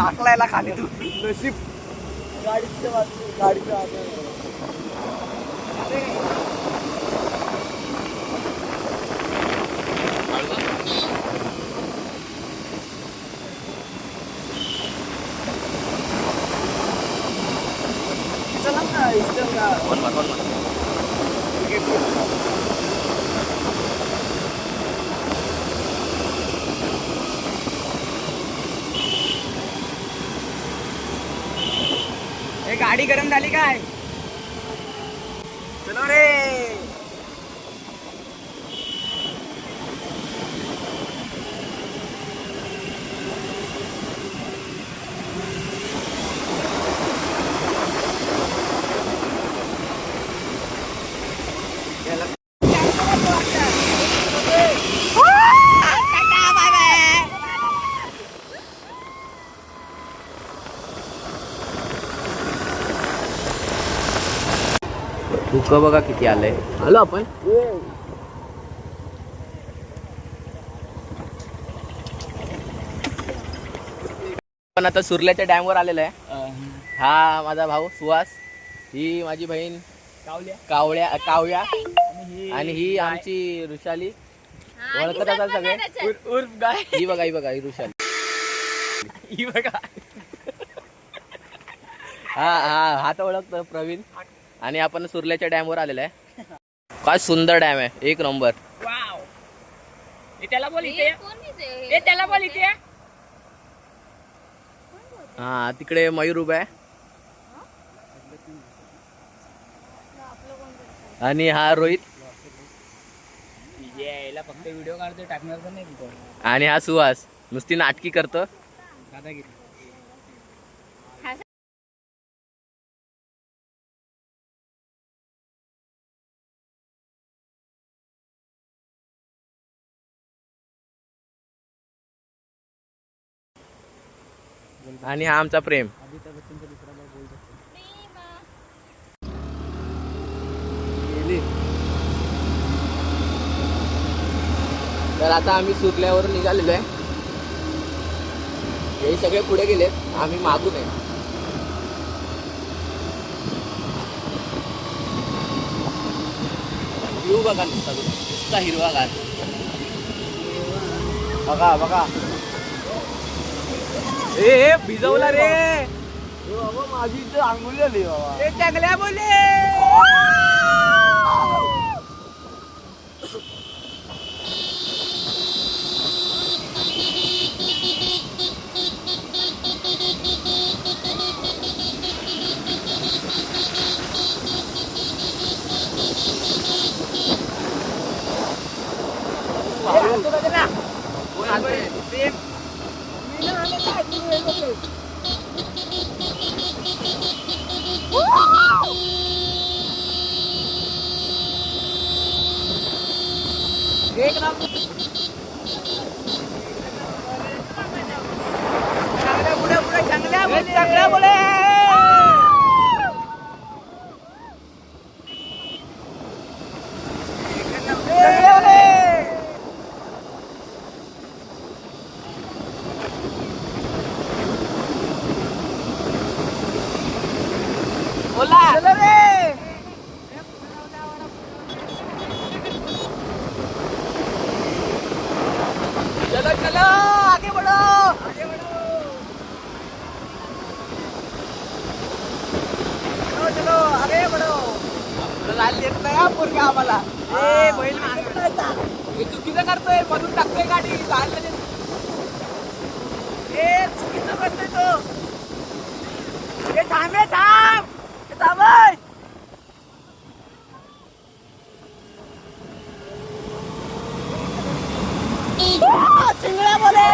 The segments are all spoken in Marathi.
टाकलायला खाली तू. नशीब. गाडीच्या गाडीच्या गाडी गरम झाली काय? चलो रे! धुकं बघा किती आलंय. आलो आपण? पण आता सुरल्याच्या डॅमवर आलेलो आहे. हा माझा भाऊ सुहास. ही माझी बहीण. कावल्या. कावळ्या कावया आणि ही आमची ऋषाली. ओळखत असाल सगळे? उर्फ- उर्फ गाय. ही बघा ही बघा ही ऋषाली. ही बघा. हा हा हा तर ओळखतो प्रवीण. आणि आपण सुरल्याच्या डॅमवर आलेलो आहे. काय सुंदर डॅम आहे. एक नंबर. वाव. त्याला बोल इथे. ए त्याला बोल इथे. ये. हा तिकडे मयूर उभा आहे. आणि हा रोहित. यायला फक्त व्हिडिओ काढतो टाकणार नाही आणि हा सुहास. नुसती नाटकी करतो. दादागिरी. आणि हा आमचा प्रेम. तर आता आम्ही सुरल्यावर निघालेलो आहे. हे सगळे पुढे गेलेत. आम्ही मागून आहे. व्ह्यू बघा नुसता हिरवा घात बघा बघा. ए भिजवला रे. बाबा माझी इथं आंघोळी आली बाबा. ए चांगल्या बोले एक नंबर चांगल्या पुढे पुढे चांगल्या बोले। चांगल्या बोले चांगल्या बोले बोला चलो रे चलो चलो आगे बढ़ो आगे बढ़ो चलो चलो आगे बढ़ो लाल देत नाही हा पोरगा आम्हाला ए बैल हे चुकीचं करतोय मधून टाकतोय गाडी जायला ए चुकीचं करतोय तो. ए थांबे थांब. ए, थांब ए. आ, चिंगड्या बोले.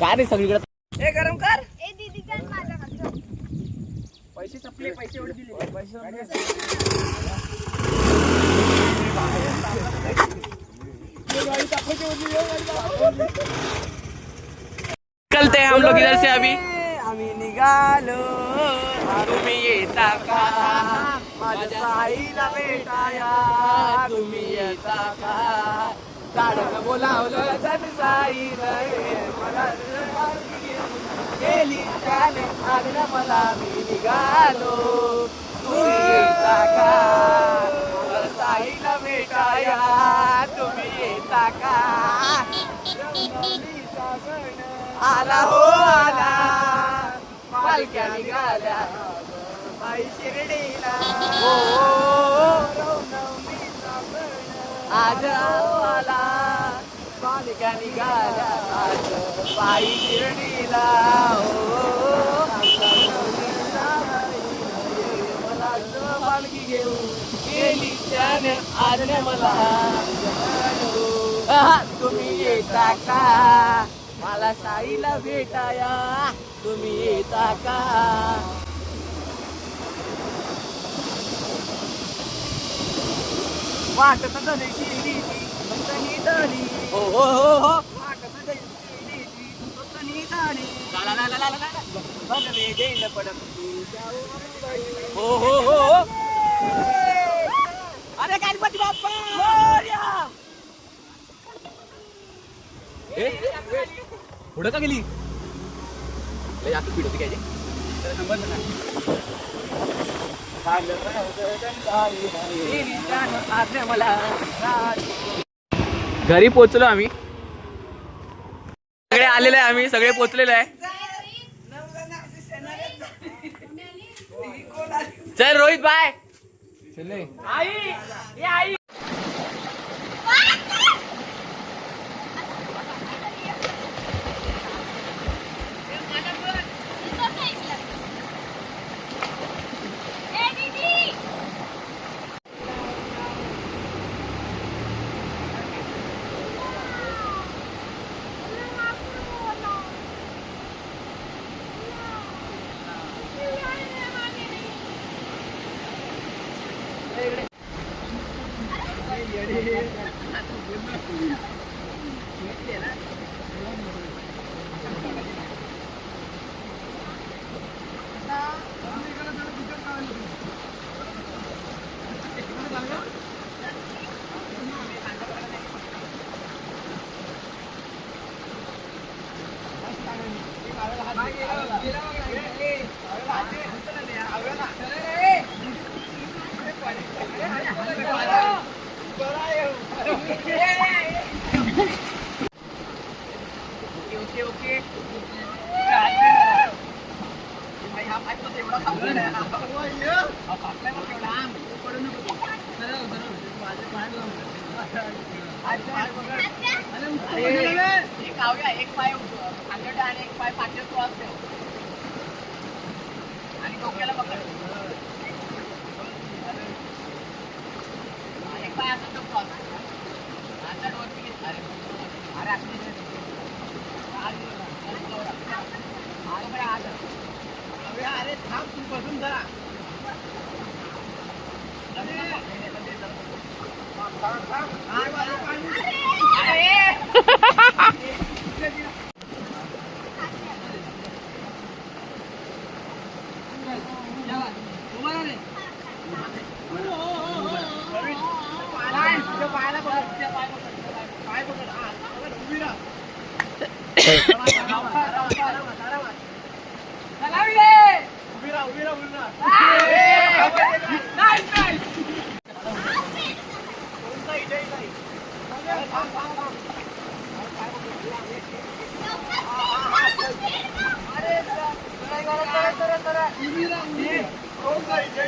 काय रे सगळीकडे. ए गरम कर. पैसे संपले पैसे एवढे दिले. पैसे चलते हैं हम लोग इधर से अभी। आम्ही निघालो. तुम्ही येता का? माझ्या साईला भेटाया. तुम्ही येता का? झाडानं बोलावलं जण साई रे. मला गेली त्याने आग्न मला मी निघालो. तुम्ही का? साईला भेटाया तुम्ही येता का? आला हो आला. पालक्या निघाल्या. बाई शिर्डीला. हो आज आला पालक्या निघाल्या पायी शिर्डीला मला पालखी घेऊन गेली त्याने आजने मला तुम्ही येता का मला साईला भेटाया तुम्ही येता का वाटत झाली झाली हो हो हो हो. ही अरे गणपती बाप्पा! पुढं का गेली? जास्त स्पीड होती काय ते? घरी पोचलो आम्ही. सगळे आलेले आहे आम्ही सगळे पोचलेले आहे. चल रोहित बाय आई ये आई. एक एक पाय खांदट आणि एक पाय पाठीवर क्रॉस ठेव आणि डोक्याला पकड एक पाय असं तो क्रॉस आता डोक्यात घे. अरे अरे असं अरे थांब तू बसून जरा पायाला Bye.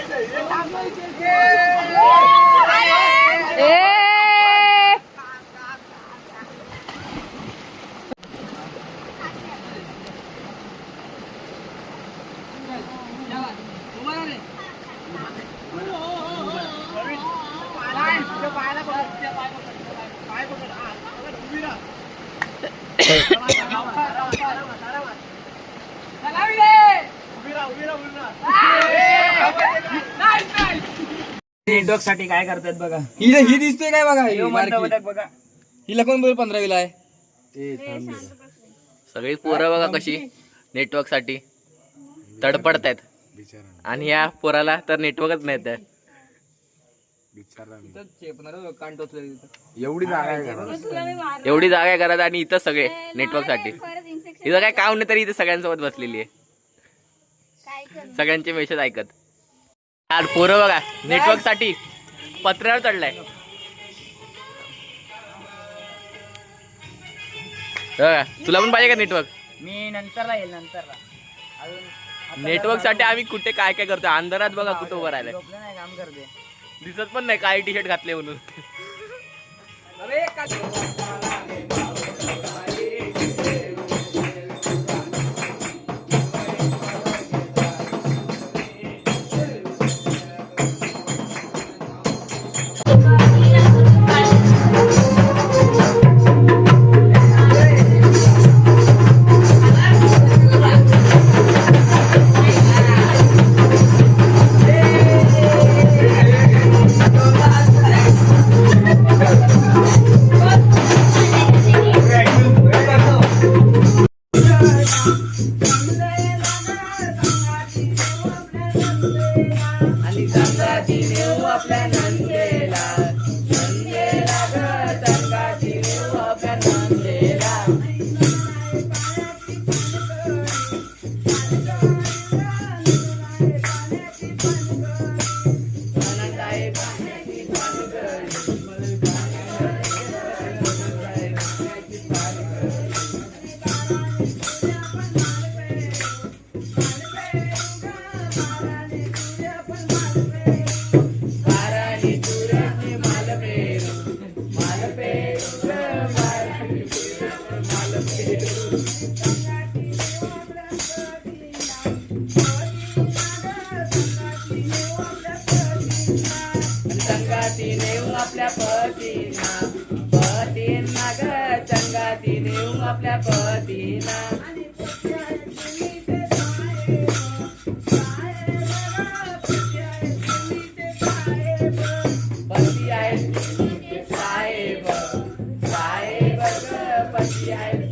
नेटवर्कसाठी काय करतात बघा. ही ही दिसते काय बघा? ही बारकी. हिला कोण बोल पंधरावीला आहे? सगळी पोरं बघा कशी नेटवर्कसाठी. तडपडतायत. आणि या पोराला तर नेटवर्कच नाही तर तिथं. एवढी जागा आहे का? मग तुला मी मारणार. एवढी जागा आहे घरात आणि इथं सगळे नेटवर्कसाठी. इथं काय काम नाही तरी इथे सगळ्यांसोबत बसलेली आहे? सगळ्यांचे मेसेज ऐकत. यार पोरं बघा नेटवर्कसाठी पत्र्यावर चढलाय. बघा, तुला पण पाहिजे का नेटवर्क मी नंतरला येईल नंतरला. अजून आता नेटवर्कसाठी आम्ही कुठे काय काय करतो अंधारात बघा कुठं उभं राहिलंय. झोपलं नाही काम करते दिसत पण नाही काय टी शर्ट घातले म्हणून. अरे संगाती देऊ आपल्या पतीना पतींना ग संगाती देऊ आपल्या पतीना पती आहेत साहेब साहेब पती आहेत